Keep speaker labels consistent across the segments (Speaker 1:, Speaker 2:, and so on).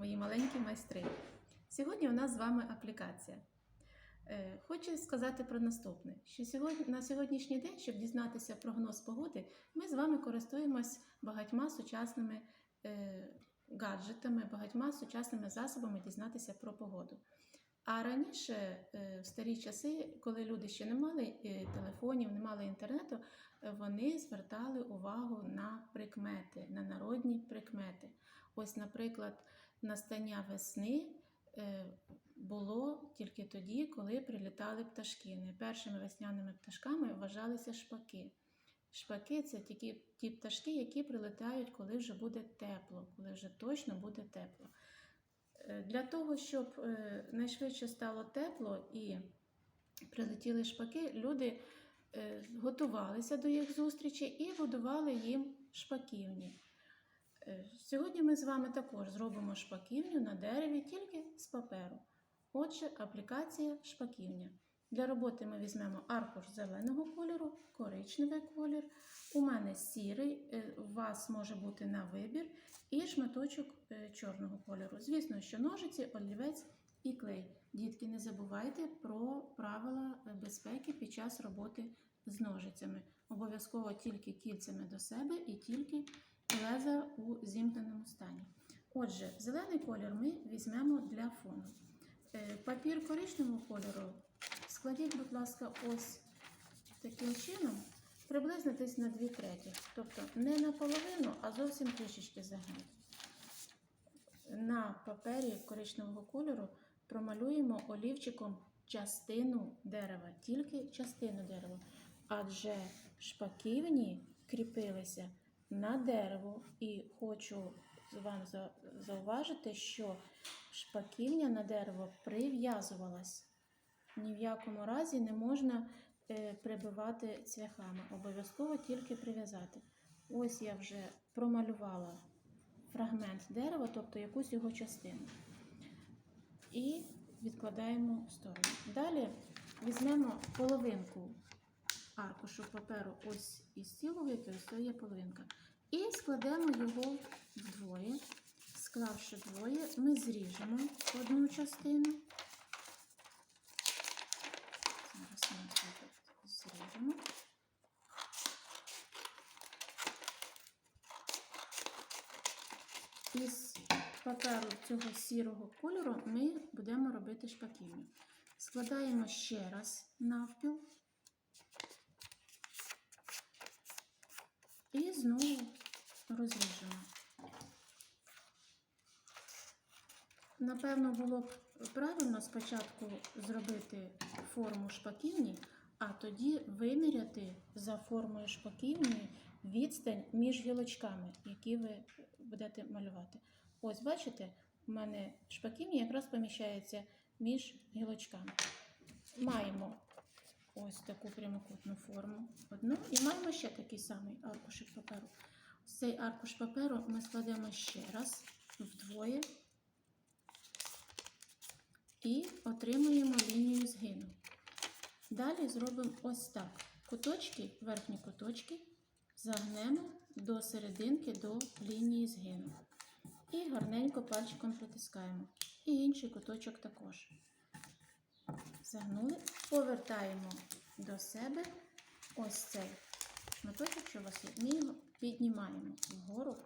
Speaker 1: мої маленькі майстри. Сьогодні у нас з вами аплікація. Е, Хочу сказати про наступне: що сьогодні, на сьогоднішній день, щоб дізнатися прогноз погоди, ми з вами користуємось багатьма сучасними е, гаджетами, багатьма сучасними засобами дізнатися про погоду. А раніше, е, в старі часи, коли люди ще не мали телефонів, не мали інтернету, вони звертали увагу на прикмети, на народні прикмети. Ось, наприклад, настання весни е, було тільки тоді, коли прилітали пташки. Найпершими весняними пташками вважалися шпаки. Шпаки це тільки ті пташки, які прилетають, коли вже буде тепло, коли вже точно буде тепло. Е, Для того, щоб е, найшвидше стало тепло і прилетіли шпаки, люди готувалися до їх зустрічі і будували їм шпаківні. Сьогодні ми з вами також зробимо шпаківню на дереві тільки з паперу. Отже, аплікація шпаківня. Для роботи ми візьмемо аркуш зеленого кольору, коричневий колір. У мене сірий, е, у вас може бути на вибір, і шматочок е, чорного кольору. Звісно, що ножиці, олівець і клей. Дітки, не забувайте про правила е, безпеки під час роботи з ножицями. Обов'язково тільки кільцями до себе і тільки леза у зімкненому стані. Отже, зелений колір ми візьмемо для фону. Е, Папір коричневого кольору складіть, будь ласка, ось таким чином, приблизно десь на 2 треті. Тобто не наполовину, а зовсім трішечки загніть. На папері коричневого кольору промалюємо олівчиком частину дерева, тільки частину дерева. Адже шпаківні кріпилися на дерево, і хочу вам за- зауважити, що шпаківня на дерево прив'язувалась. Ні в якому разі не можна е, прибивати цвяхами. Обов'язково тільки прив'язати. Ось я вже промалювала фрагмент дерева, тобто якусь його частину. І відкладаємо в сторону. Далі візьмемо половинку аркушу паперу, ось із цілого, який ось є половинка. І складемо його вдвоє. Склавши двоє, ми зріжемо одну частину. Зараз ми так зріжемо. Із паперу цього сірого кольору ми будемо робити шпаківню. Складаємо ще раз навпіл і знову розріжемо. Напевно, було б правильно спочатку зробити форму шпаківні, а тоді виміряти за формою шпаківні відстань між гілочками, які ви будете малювати. Ось, бачите, у мене шпаківні якраз поміщається між гілочками. Маємо ось таку прямокутну форму одну, і маємо ще такий самий аркушик паперу. Цей аркуш паперу ми складемо ще раз вдвоє і отримуємо лінію згину. Далі зробимо ось так. Куточки, верхні куточки загнемо до серединки до лінії згину. І гарненько пальчиком притискаємо. І інший куточок також. Загнули, повертаємо до себе ось цей шматочок, що у вас є. Ми його піднімаємо вгору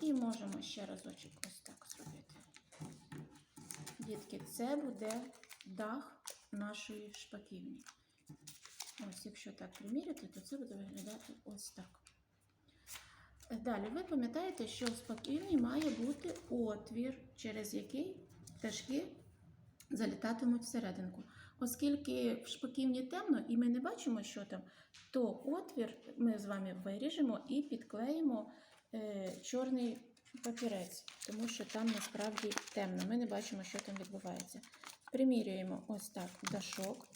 Speaker 1: і можемо ще разочок ось так зробити. Дітки, це буде дах нашої шпаківні. Ось, якщо так приміряти, то це буде виглядати ось так. Далі, ви пам'ятаєте, що в шпаківні має бути отвір, через який пташки залітатимуть всерединку. Оскільки в шпаківні темно і ми не бачимо, що там, то отвір ми з вами виріжемо і підклеїмо е, чорний папірець, тому що там насправді темно. Ми не бачимо, що там відбувається. Примірюємо ось так дашок.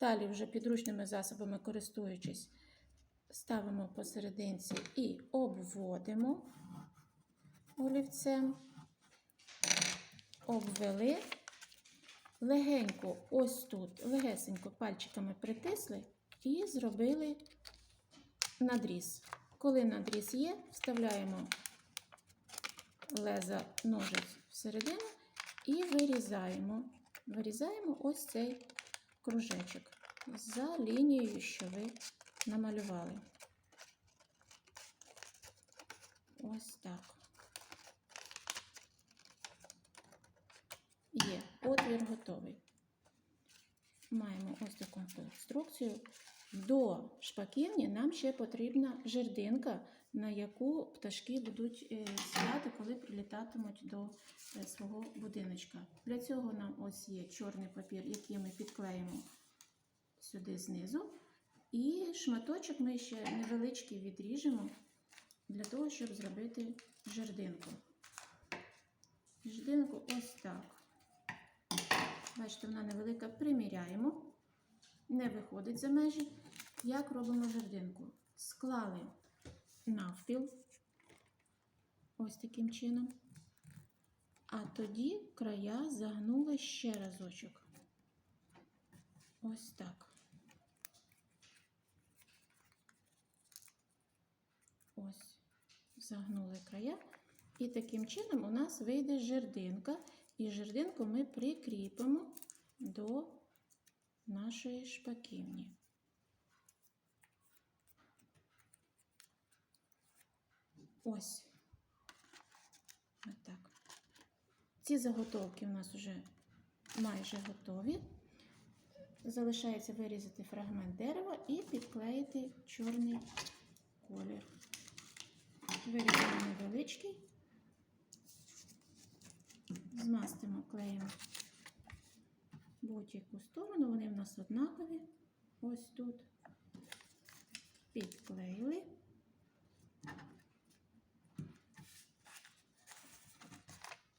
Speaker 1: Далі, вже підручними засобами користуючись, ставимо посерединці і обводимо олівцем, обвели, легенько ось тут, легесенько пальчиками притисли і зробили надріз. Коли надріз є, вставляємо леза ножиць всередину і вирізаємо. Вирізаємо ось цей кружечок за лінією, що ви намалювали. Ось так. Є, отвір готовий. Маємо ось таку конструкцію. До шпаківні нам ще потрібна жердинка, на яку пташки будуть е, сідати, коли прилітатимуть до е, свого будиночка. Для цього нам ось є чорний папір, який ми підклеїмо сюди знизу. І шматочок ми ще невеличкий відріжемо для того, щоб зробити жердинку. Жердинку ось так. Бачите, вона невелика. Приміряємо. Не виходить за межі. Як робимо жердинку? Склали навпіл. Ось таким чином. А тоді края загнули ще разочок. Ось так. Ось, загнули края. І таким чином у нас вийде жердинка. І жердинку ми прикріпимо до нашої шпаківні. Ось. Отак. Ці заготовки у нас вже майже готові. Залишається вирізати фрагмент дерева і підклеїти чорний колір. Вирізаємо невеличкий. Змастимо клеєм будь-яку сторону, вони в нас однакові. Ось тут. Підклеїли.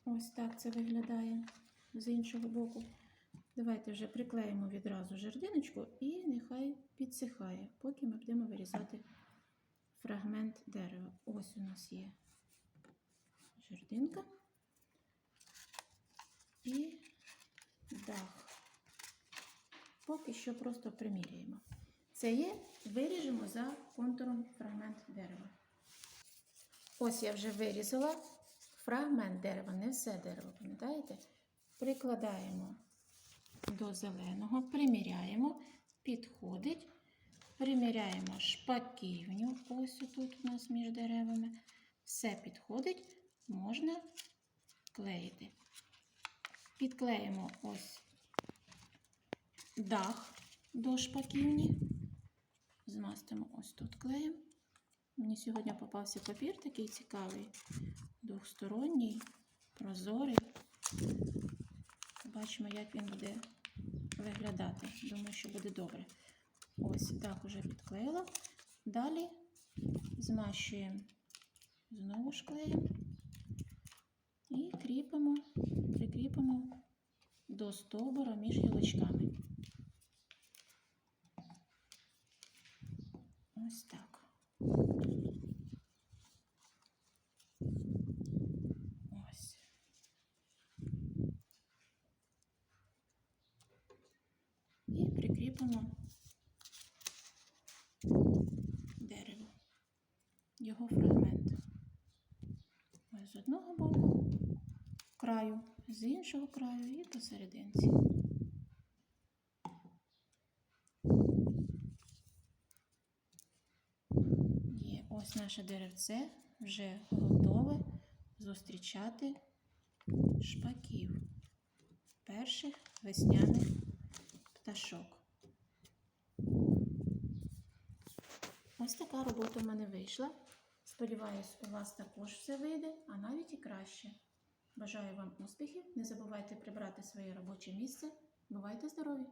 Speaker 1: Ось так це виглядає з іншого боку. Давайте вже приклеїмо відразу жердиночку і нехай підсихає, поки ми будемо вирізати фрагмент дерева. Ось у нас є жердинка і дах. Поки що просто приміряємо. Це є, виріжемо за контуром фрагмент дерева. Ось я вже вирізала фрагмент дерева, не все дерево, пам'ятаєте? Прикладаємо до зеленого, приміряємо, підходить, приміряємо шпаківню, ось тут у нас між деревами. Все підходить, можна клеїти. Підклеїмо ось дах до шпаківні. Змастимо ось тут клеєм. Мені сьогодні попався папір такий цікавий, двохсторонній, прозорий. Побачимо, як він буде виглядати. Думаю, що буде добре. Ось дах уже підклеїла. Далі змащуємо знову ж клеєм і кріпимо, прикріпимо до стовбура між гілочками. Ось так. Ось. І прикріпимо дерево, його фрагмент. Ось з одного боку краю, з іншого краю і посерединці. Є ось наше деревце вже готове зустрічати шпаків, перших весняних пташок. Ось така робота в мене вийшла. Сподіваюсь, у вас також все вийде, а навіть і краще. Бажаю вам успіхів. Не забувайте прибрати своє робоче місце. Бувайте здорові!